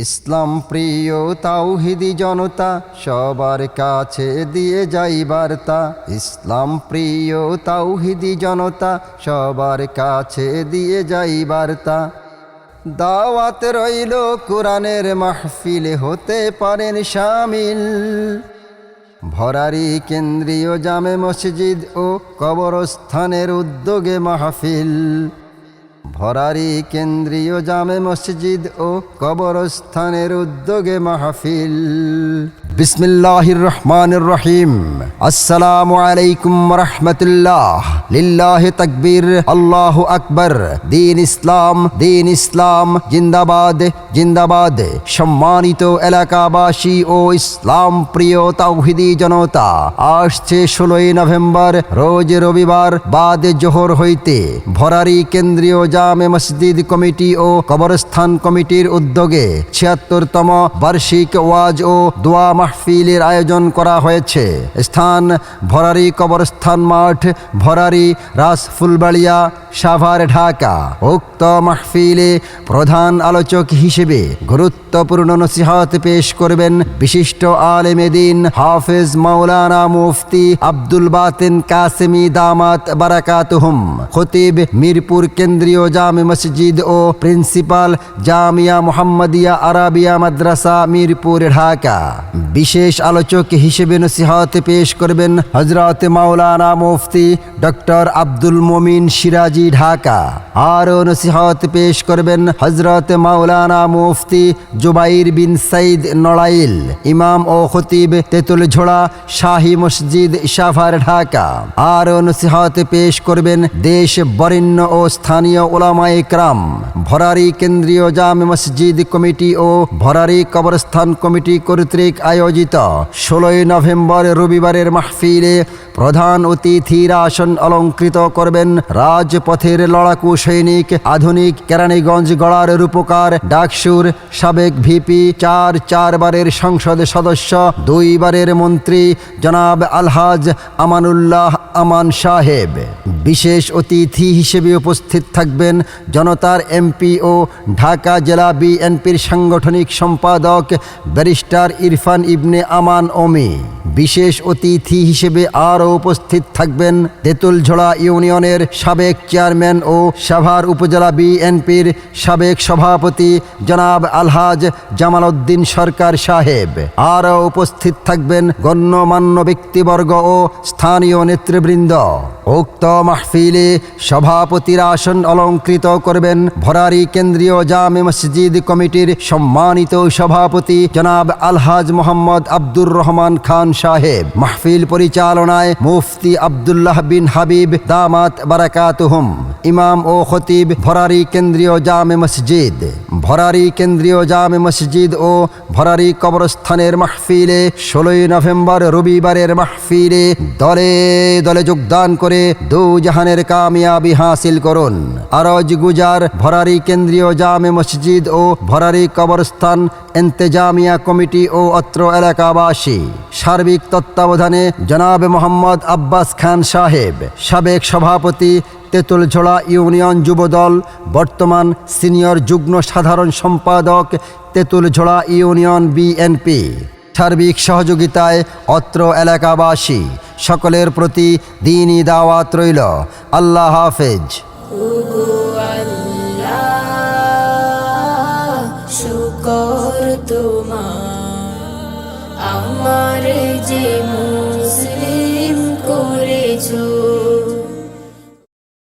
ইসলাম প্রিয় তাওহিদি জনতা, সবার কাছে দিয়ে যাই বার্তা। ইসলাম প্রিয় তাওহিদি জনতা, সবার কাছে দিয়ে যাই বার্তা। দাওয়াত রইল কোরআনের মাহফিলে হতে পারেন সামিল ভরারি কেন্দ্রীয় জামে মসজিদ ও কবরস্থানের উদ্যোগে মাহফিল। ভরারি কেন্দ্রীয় জামে মসজিদ ও কবরস্থানের উদ্যোগে মাহফিল। বিসমিল্লাহির রহমানির রহিম। আসসালামু আলাইকুম রহমতুল্লাহ। লিল্লাহি তাকবীর। আল্লাহু আকবার। দিন ইসলাম দিন ইসলাম। জিন্দাবাদ জিন্দাবাদ। সম্মানিত এলাকাবাসী ও ইসলাম প্রিয় তাওহিদি জনতা, আসছে ষোলোই নভেম্বর, রোজ রবিবার বাদ জোহর হইতে ভরারি কেন্দ্রীয় জামে মসজিদ কমিটি ও কবরস্থান কমিটির উদ্যোগে ছিয়াত্তরতম বার্ষিক ওয়াজ ও দোয়া মাহফিলের আয়োজন করা হয়েছে। স্থান ভরারি কবরস্থান মাঠ ভরারি রাস ফুলবাড়িয়া, সাভার ঢাকা। উক্ত মাহফিলে প্রধান আলোচক হিসেবে গুরুত্বপূর্ণ নসিহত পেশ করবেন বিশিষ্ট আলেমেদিন হাফেজ মাওলানা মুফতি আব্দুল বাতিন কাসেমি দামাত বারাকাতুহুম। খতিব মিরপুর কেন্দ্রীয় জামে মসজিদ ও প্রিন্সিপাল জামিয়া মোহাম্মদিয়া আরাবিয়া মাদ্রাসা মিরপুর ঢাকা। বিশেষ আলোচক হিসেবে নসিহত পেশ করবেন হজরত মাওলানা মুফতি ডক্টর আব্দুল মমিন সিরাজি ঢাকা। আরও নসিহত পেশ করবেন হজরত মাওলানা মুফতি জুবাইর বিন সাইদ নড়াইল, ইমাম ও খতিব তেতুল ঝোড়া শাহী মসজিদ সাভার ঢাকা। আরও নসিহত পেশ করবেন দেশ বরেণ্য ও স্থানীয় ওলামায়ে ক্রাম ভরারি কেন্দ্রীয় জামে মসজিদ কমিটি ও ভরারি কবরস্থান কমিটি কর্তৃক আয়োজিত ষোলোই নভেম্বর রবিবারের মাহফিলে প্রধান অতিথির আসন অলঙ্কৃত করবেন রাজপথের লড়াকু সৈনিক, আধুনিক কেরানীগঞ্জ গড়ার রূপকার, ডাকসুর সাবেক ভিপি, চার চারবারের সংসদ সদস্য, দুইবারের মন্ত্রী জনাব আলহাজ আমানুল্লাহ আমান সাহেব। বিশেষ অতিথি হিসেবে উপস্থিত থাকবেন জনতার এমপি ও ঢাকা জেলা বিএনপির সাংগঠনিক সম্পাদক ব্যারিস্টার ইরফান ইবনে আমান ওমি। বিশেষ অতিথি হিসেবে আরও উপস্থিত থাকবেন তেঁতুলঝোড়া ইউনিয়নের সাবেক চেয়ারম্যান ও সাভার উপজেলা বিএনপির সাবেক সভাপতি জনাব আলহাজ জামাল উদ্দিন সরকার সাহেব। আরও উপস্থিত থাকবেন গণ্যমান্য ব্যক্তিবর্গ ও স্থানীয় নেতৃবৃন্দ। উক্ত মাহফিলে সভাপতির আসন অলঙ্কৃত করবেন ভরারি কেন্দ্রীয় জামে মসজিদ কমিটির সম্মানিত সভাপতি জনাব আলহাজ মোহাম্মদ আব্দুর রহমান খান সাহেব। মাহফিল পরিচালনায় মুফতি আবদুল্লাহ বিন হাবিব দামাত বারাকাতুহুম। ইমাম ও খতিব ভরারি কেন্দ্রীয় জামে মসজিদ। ভরারি কেন্দ্রীয় জামে মসজিদ ও ভরারি কবরস্থানের মাহফিলে ষোলোই নভেম্বর রবিবারের মাহফিলে দলে দলে যোগদান করে দু জাহানের কামিয়াবি হাসিল করুন। আরজ গুজার ভরারি কেন্দ্রীয় জামে মসজিদ ও ভরারি কবরস্থান এন্তেজামিয়া কমিটি ও অত্র এলাকাবাসী। সার্বিক তত্ত্বাবধানে জনাব মোহাম্মদ আব্বাস খান সাহেব, সাবেক সভাপতি তেঁতুলঝোড়া ইউনিয়ন যুবদল, বর্তমান সিনিয়র যুগ্ম সাধারণ সম্পাদক তেঁতুলঝোড়া ইউনিয়ন বিএনপি। সার্বিক সহযোগিতায় অত্র এলাকাবাসী, সকলের প্রতি দিনই দাওয়াত রইল। আল্লাহ হাফেজ। আমার করেছ